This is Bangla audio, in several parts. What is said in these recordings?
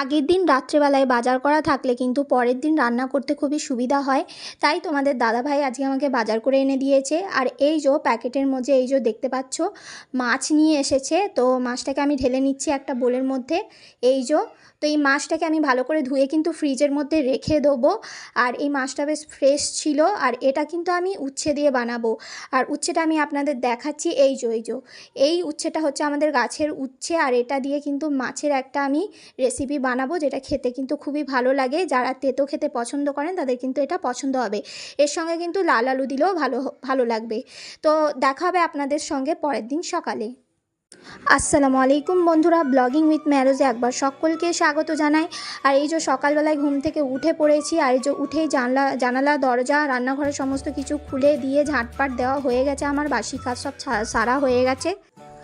আগের দিন রাত্রেবেলায় বাজার করা থাকলে কিন্তু পরের দিন রান্না করতে খুবই সুবিধা হয়। তাই তোমাদের দাদাভাই আজকে আমাকে বাজার করে এনে দিয়েছে। আর এই যে প্যাকেটের মধ্যে এই যে দেখতে পাচ্ছ, মাছ নিয়ে এসেছে। তো মাছটাকে আমি ঢেলে নিচ্ছি একটা বোলের মধ্যে। এই যে, তো এই মাছটাকে আমি ভালো করে ধুয়ে কিন্তু ফ্রিজের মধ্যে রেখে দেবো। আর এই মাছটা বেশ ফ্রেশ ছিল। আর এটা কিন্তু আমি উচ্ছে দিয়ে বানাবো। আর উচ্ছেটা আমি আপনাদের দেখাচ্ছি। এই যে এই যে, এই উচ্ছেটা হচ্ছে আমাদের গাছের উচ্ছে। আর এটা দিয়ে কিন্তু মাছের একটা আমি রেসিপি বানাবো যেটা খেতে কিন্তু খুবই ভালো লাগে। যারা তেতো খেতে পছন্দ করেন তাদের কিন্তু এটা পছন্দ হবে। এর সঙ্গে কিন্তু লাল আলু দিলেও ভালো ভালো লাগবে। তো দেখা হবে আপনাদের সঙ্গে পরের দিন সকালে। আসসালামু আলাইকুম বন্ধুরা ব্লগিং উইথ ম্যারোজে একবার সকলকে স্বাগত জানাই। আর এই যে সকালবেলায় ঘুম থেকে উঠে পড়েছি, আর এই যে উঠেই জানলা, জানালা, দরজা, রান্নাঘরের সমস্ত কিছু খুলে দিয়ে ঝাঁটপাট দেওয়া হয়ে গেছে আমার, বাসি কাজ সব সারা হয়ে গেছে।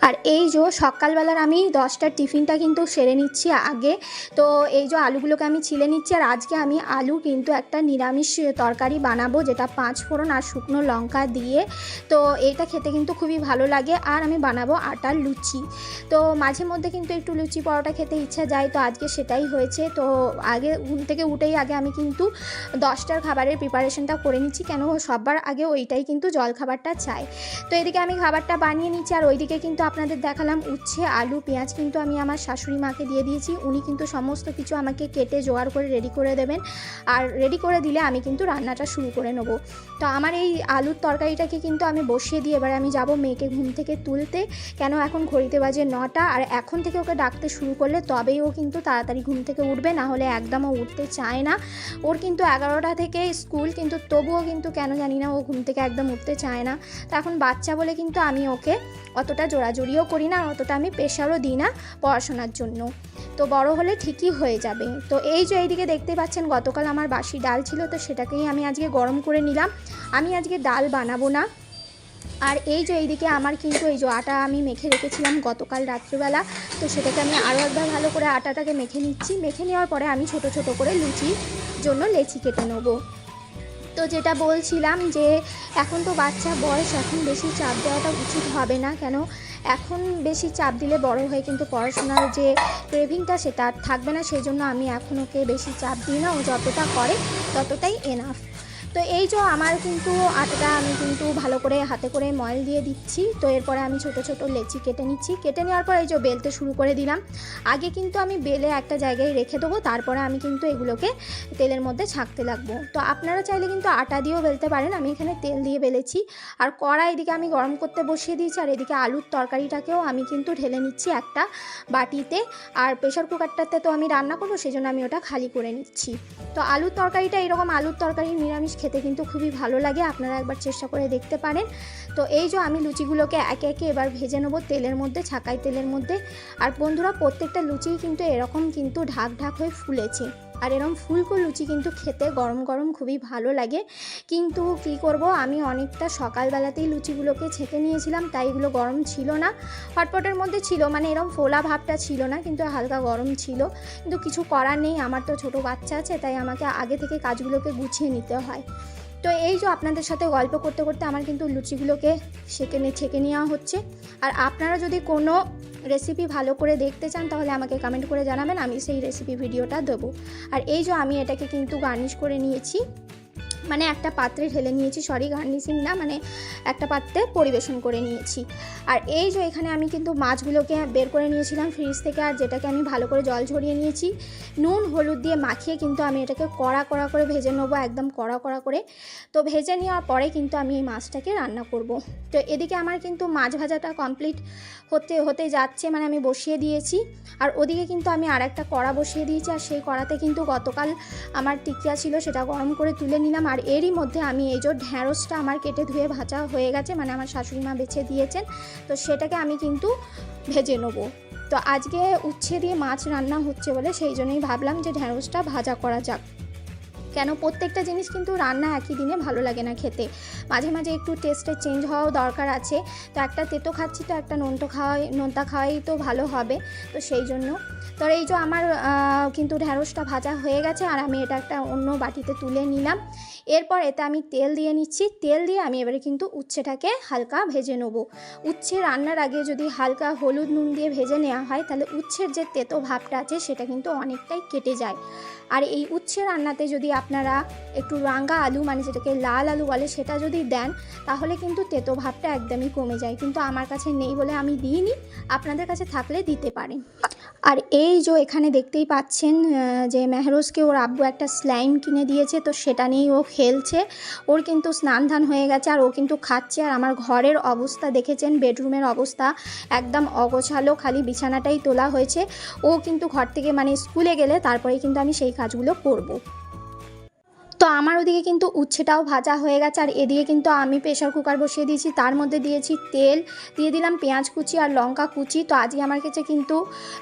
আর এই যে সকালবেলার আমি দশটার টিফিনটা কিন্তু সেরে নিচ্ছি আগে। তো এই যে আলুগুলোকে আমি ছিলে নিচ্ছি আর আজকে আমি আলু কিন্তু একটা নিরামিষ তরকারি বানাবো, যেটা পাঁচ ফোড়ন আর শুকনো লঙ্কা দিয়ে। তো এইটা খেতে কিন্তু খুবই ভালো লাগে আর আমি বানাবো আটার লুচি। তো মাঝে মধ্যে কিন্তু একটু লুচি পরোটা খেতে ইচ্ছা যায়, তো আজকে সেটাই হয়েছে। তো আগে ঘুম থেকে উঠেই আগে আমি কিন্তু দশটার খাবারের প্রিপারেশনটা করে নিচ্ছি, কেন সবার আগে ওইটাই কিন্তু জল খাবারটা চাই। তো এদিকে আমি খাবারটা বানিয়ে নিচ্ছি আর ওইদিকে কিন্তু আপনাদের দেখালাম উচ্ছে, আলু, পেঁয়াজ কিন্তু আমি আমার শাশুড়ি মাকে দিয়ে দিয়েছি। উনি কিন্তু সমস্ত কিছু আমাকে কেটে জোগাড় করে রেডি করে দেবেন। আর রেডি করে দিলে আমি কিন্তু রান্নাটা শুরু করে নেব। তো আমার এই আলুর তরকারিটাকে কিন্তু আমি বসিয়ে দিয়ে এবার আমি যাব মেয়েকে ঘুম থেকে তুলতে। কেন এখন ঘড়িতে বাজে নটা আর এখন থেকে ওকে ডাকতে শুরু করলে তবেই ও কিন্তু তাড়াতাড়ি ঘুম থেকে উঠবে, না হলে একদম ও উঠতে চায় না। ওর কিন্তু এগারোটা থেকে স্কুল কিন্তু তবুও কিন্তু কেন জানি না ও ঘুম থেকে একদম উঠতে চায় না। তো এখন বাচ্চা বলে কিন্তু আমি ওকে অতটা জোরাজুরিও করি না অতটা আমি প্রেশারও দিই না পড়াশোনার জন্য। তো বড় হলে ঠিকই হয়ে যাবে। তো এই যে এইদিকে দেখতে পাচ্ছেন, গতকাল আমার বাসি ডাল ছিল, তো সেটাকেই আমি আজকে গরম করে নিলাম। আমি আজকে ডাল বানাবো না। আর এই যে এইদিকে আমার কিন্তু এই যে আটা আমি মেখে রেখেছিলাম গতকাল রাত্রিবেলা, তো সেটাকে আমি আরও একবার ভালো করে আটাটাকে মেখে নিচ্ছি। মেখে নেওয়ার পরে আমি ছোট ছোট করে লুচির জন্য লেচি কেটে নেব। তো যেটা বলছিলাম যে, এখন তো বাচ্চা বয়স, এখন বেশি চাপ দেওয়াটা উচিত হবে না। কেন? এখন বেশি চাপ দিলে বড় হয়ে কিন্তু পড়াশোনার যে ক্রেভিংটা সেটা থাকবে না সেই জন্য আমি এখন ওকে বেশি চাপ দিই না, ও যতটা করে ততটাই এনাফ তো এই যে আমার কিন্তু আটাটা আমি কিন্তু ভালো করে হাতে করে ময়েল দিয়ে দিচ্ছি। তো এরপরে আমি ছোট ছোট লেচি কেটে নিচ্ছি। কেটে নেওয়ার পর এই যে বেলতে শুরু করে দিলাম। আগে কিন্তু আমি বেলে একটা জায়গায় রেখে দেবো। তারপরে আমি কিন্তু এগুলোকে তেলের মধ্যে ছাঁকতে লাগবো। তো আপনারা চাইলে কিন্তু আটা দিয়েও বেলতে পারেন। আমি এখানে তেল দিয়ে বেলেছি। আর কড়া এদিকে আমি গরম করতে বসিয়ে দিয়েছি। আর এদিকে আলুর তরকারিটাকেও আমি কিন্তু ঢেলে নিচ্ছি একটা বাটিতে। আর প্রেশার কুকারটাতে তো আমি রান্না করব সেই জন্য আমি ওটা খালি করে নিচ্ছি। তো আলুর তরকারিটা এরকম আলুর তরকারি নিরামিষ খেতে কিন্তু খুবই ভালো লাগে, আপনারা একবার চেষ্টা করে দেখতে পারেন। তো এই যে আমি লুচিগুলোকে একে একে এবার ভেজে নেব তেলের মধ্যে, ছাকাই তেলের মধ্যে। আর বন্ধুরা, প্রত্যেকটা লুচিই কিন্তু এরকম কিন্তু ঢাক ঢাক হয়ে ফুলেছে। আর এরকম ফুলকো লুচি কিন্তু খেতে গরম গরম খুবই ভালো লাগে। কিন্তু কি করব, আমি অনেকটা সকালবেলাতেই লুচিগুলোকে ছেঁকে নিয়েছিলাম, তাই এগুলো গরম ছিল না। হটপটের মধ্যে ছিল মানে এরকম ফোলা ভাবটা ছিল না, কিন্তু হালকা গরম ছিল। কিন্তু কিছু করার নেই, আমার তো ছোট বাচ্চা আছে, তাই আমাকে আগে থেকে কাজগুলোকে গুছিয়ে নিতে হয়। তো এই যে আপনাদের সাথে গল্প করতে করতে আমার কিন্তু লুচিগুলোকে সেকে ছেঁকে নেওয়া হচ্ছে। আর আপনারা যদি কোনো রেসিপি ভালো করে দেখতে চান, তাহলে আমাকে কমেন্ট করে জানাবেন, আমি সেই রেসিপি ভিডিওটা দেবো। আর এই যে আমি এটাকে কিন্তু গার্নিশ করে নিয়েছি মানে একটা পাত্রে ঢেলে নিয়েছি সরি গার্নিশিং না মানে একটা পাত্রে পরিবেশন করে নিয়েছি। আর এই যে এখানে আমি কিন্তু মাছগুলোকে বের করে নিয়েছিলাম ফ্রিজ থেকে, আর যেটাকে আমি ভালো করে জল ঝরিয়ে নিয়েছি, নুন, হলুদ দিয়ে মাখিয়ে কিন্তু আমি এটাকে কড়া কড়া করে ভেজে নেব, একদম কড়া কড়া করে। তো ভেজে নেওয়ার পরে কিন্তু আমি এই মাছটাকে রান্না করব। তো এদিকে আমার কিন্তু মাছ ভাজাটা কমপ্লিট হতে হতে যাচ্ছে মানে আমি বসিয়ে দিয়েছি। আর ওদিকে কিন্তু আমি আর একটা কড়া বসিয়ে দিয়েছি, আর সেই কড়াতে কিন্তু গতকাল আমার টিকিয়া ছিল, সেটা গরম করে তুলে নিলাম। আর এরই মধ্যে আমি এই যে ঢ্যাঁড়সটা আমার কেটে ধুয়ে ভাজা হয়ে গেছে মানে আমার শাশুড়ি মা বেছে দিয়েছেন, তো সেটাকে আমি কিন্তু ভেজে নেব। তো আজকে উচ্ছে দিয়ে মাছ রান্না হচ্ছে বলে সেই জন্যই ভাবলাম যে ঢ্যাঁড়সটা ভাজা করা যাক। কেন প্রত্যেকটা জিনিস কিন্তু রান্না একই দিনে ভালো লাগে না খেতে। মাঝে মাঝে একটু টেস্টের চেঞ্জ হওয়াও দরকার আছে, তো একটা তেতো খাচ্ছি তো একটা নোনটো খাওয়াই, নোনতা খাওয়াই তো ভালো হবে, তো সেই জন্য। তো এই যে আমার কিন্তু ঢ্যাঁড়সটা ভাজা হয়ে গেছে আর আমি এটা একটা অন্য বাটিতে তুলে নিলাম। এরপর এতে আমি তেল দিয়ে নিচ্ছি। তেল দিয়ে আমি এবারে কিন্তু উচ্ছেটাকে হালকা ভেজে নেব। উচ্ছে রান্নার আগে যদি হালকা হলুদ নুন দিয়ে ভেজে নেওয়া হয়, তাহলে উচ্ছের যে তেতো ভাবটা আছে, সেটা কিন্তু অনেকটাই কেটে যায়। আর এই উচ্ছে রান্নাতে যদি আপনারা একটু রাঙা আলু মানে যেটাকে লাল আলু বলে, সেটা যদি দেন, তাহলে কিন্তু তেতো ভাবটা একদমই কমে যায়। কিন্তু আমার কাছে নেই বলে আমি দিইনি। আপনাদের কাছে থাকলে দিতে পারেন। আর এই যে এখানে দেখতেই পাচ্ছেন যে মেহরোজকে ওর আব্বু একটা স্লাইম কিনে দিয়েছে, তো সেটা নিয়েই ও খেলছে। ওর কিন্তু স্নান ধান হয়ে গেছে আর ও কিন্তু খাচ্ছে। আর আমার ঘরের অবস্থা দেখেছেন, বেডরুমের অবস্থা একদম অগোছালো, খালি বিছানাটাই তোলা হয়েছে। ও কিন্তু ঘর থেকে মানে স্কুলে গেলে তারপরে কিন্তু আমি সেই কাজগুলো করব। তো আমার ওদিকে কিন্তু উচ্ছেটাও ভাজা হয়ে গেছে, আর এদিকে কিন্তু আমি প্রেশার কুকার বসিয়ে দিয়েছি। তার মধ্যে দিয়েছি তেল, দিয়ে দিলাম পেঁয়াজ কুচি আর লঙ্কা কুচি। তো আজকে আমার কাছে কিন্তু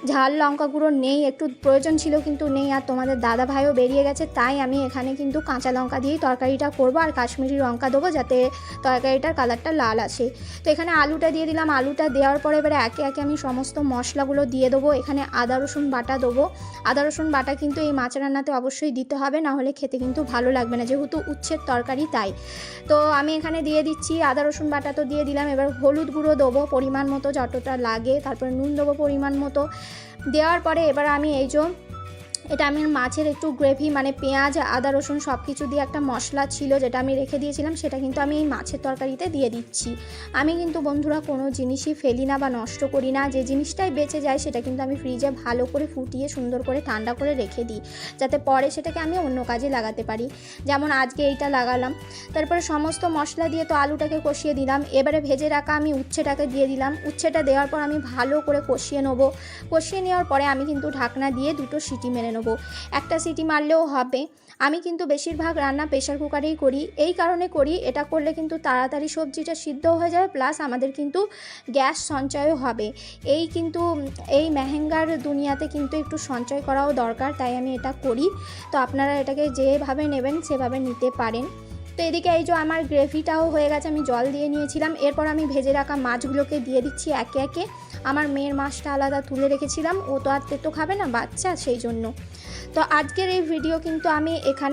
ঝাল লঙ্কা গুঁড়ো নেই, একটু প্রয়োজন ছিল কিন্তু নেই, আর তোমাদের দাদা ভাইও বেরিয়ে গেছে, তাই আমি এখানে কিন্তু কাঁচা লঙ্কা দিয়েই তরকারিটা করব আর কাশ্মীরি লঙ্কা দেবো যাতে তরকারিটার কালারটা লাল আসে। তো এখানে আলুটা দিয়ে দিলাম, আলুটা দেওয়ার পরে এবারে একে একে আমি সমস্ত মশলাগুলো দিয়ে দেবো। এখানে আদা, রসুন বাটা দেবো। আদা, রসুন বাটা কিন্তু এই মাছ রান্নাতে অবশ্যই দিতে হবে, না হলে খেতে কিন্তু ভালো লাগবে না, যেহেতু উচ্ছের তরকারি তাই। তো আমি এখানে দিয়ে দিচ্ছি, আদা, রসুন বাটা তো দিয়ে দিলাম, এবার হলুদ গুঁড়ো দেবো পরিমাণ মতো, যতটা লাগে, তারপরে নুন দেবো পরিমাণ মতো। দেওয়ার পরে এবার আমি এই যে এটা আমি মাছের একটু গ্রেভি মানে পেঁয়াজ, আদা, রসুন সব কিছু দিয়ে একটা মশলা ছিল যেটা আমি রেখে দিয়েছিলাম, সেটা কিন্তু আমি এই মাছের তরকারিতে দিয়ে দিচ্ছি। আমি কিন্তু বন্ধুরা কোনো জিনিসই ফেলি না বা নষ্ট করি না, যে জিনিসটাই বেঁচে যায় সেটা কিন্তু আমি ফ্রিজে ভালো করে ফুটিয়ে সুন্দর করে ঠান্ডা করে রেখে দিই, যাতে পরে সেটাকে আমি অন্য কাজে লাগাতে পারি। যেমন আজকে এইটা লাগালাম, তারপরে সমস্ত মশলা দিয়ে তো আলুটাকে কষিয়ে দিলাম, এবারে ভেজে রাখা আমি উচ্ছেটাকে দিয়ে দিলাম, উচ্ছেটা দেওয়ার পর আমি ভালো করে কষিয়ে নেব। কষিয়ে নেওয়ার পরে আমি কিন্তু ঢাকনা দিয়ে দুটো সিটি মেরে নেব। একটা সিটি মারলেও হবে। আমি কিন্তু বেশিরভাগ রান্না প্রেশার কুকারেই করি। এই কারণে করি, এটা করলে কিন্তু তাড়াতাড়ি সবজিটা সিদ্ধ হয়ে যাবে প্লাস আমাদের কিন্তু গ্যাস সঞ্চয়ও হবে। এই কিন্তু, এই মেহেঙ্গার দুনিয়াতে কিন্তু একটু সঞ্চয় করাও দরকার, তাই আমি এটা করি। তো আপনারা এটাকে যেভাবে নেবেন, সেভাবে নিতে পারেন। তো এদিকে এই যে আমার গ্রেভিটাও হয়ে গেছে, আমি জল দিয়ে নিয়েছিলাম। এরপর আমি ভেজে রাখা মাছগুলোকে দিয়ে দিচ্ছি একে একে। আমার মেয়ের মাছটা আলাদা তুলে রেখেছিলাম, ও তো আর তেতো খাবে না, বাচ্চা সেই জন্য। তো আজকের এই ভিডিও কিন্তু আমি এখানে